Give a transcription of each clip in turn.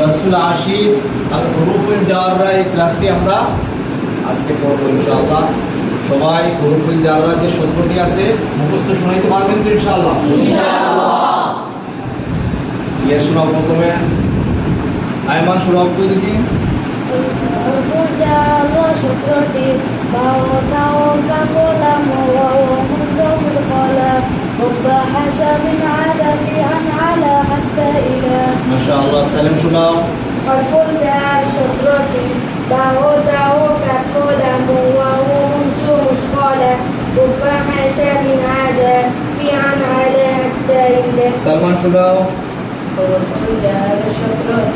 দর্শুল আশিদ আল হরুফুল জাররা এই ক্লাসটি আমরা আজকে পড়ব ইনশাআল্লাহ। সবাই হরুফুল জাররা যে সূত্রটি আছে, মুখস্থ শোনাইতে পারবেন তো ইনশাআল্লাহ? ইয়ে শোনাও প্রথমে। আয়মান শোনাও তো দেখি সূত্রটি বা مشى من عاد في عن على حتى إلى ما شاء الله. سلم شنو قد فلتها الشطرة بعوضة وكسولة وهم سوس قال ربما سامي عاد في عن على حتى إلى سلمان شنو قد فلتها الشطرة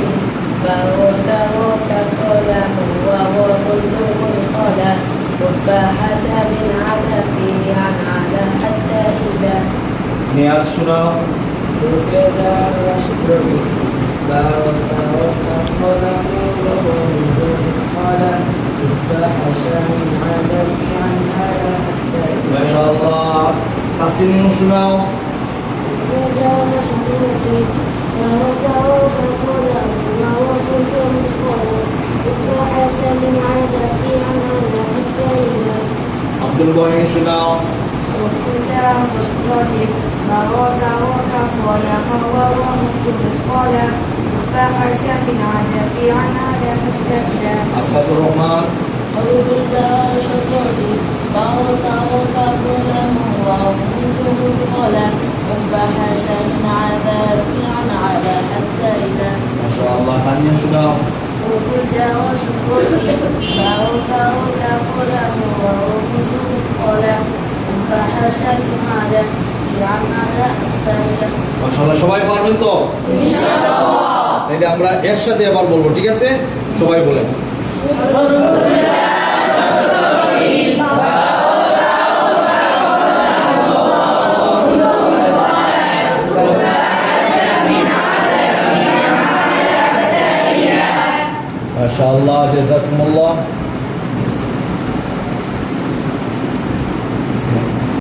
بعوضة وكسولة وهم سوس قال ربما سامي নিয়াজ শোনাও حروف الجر شطرتي فهو تهو كفلم وهو كلهم وكلا وشرب بارك وكفر حور ومثل فحش من عدف عن عدف تبدا أسد الرحمن أعوذ بالله شكرت بارك وكفر ومثل قلا فحش من عدف عن عدف تبدا ما شاء الله ثانيا شكرا وكلا وشرب بارك وكفر ومثل قلا সবাই পারবেন তো? তাহলে আমরা এর সাথে আবার বলব ঠিক আছে? সবাই বলেন। মাশাআল্লাহ জাযাকুমুল্লাহ।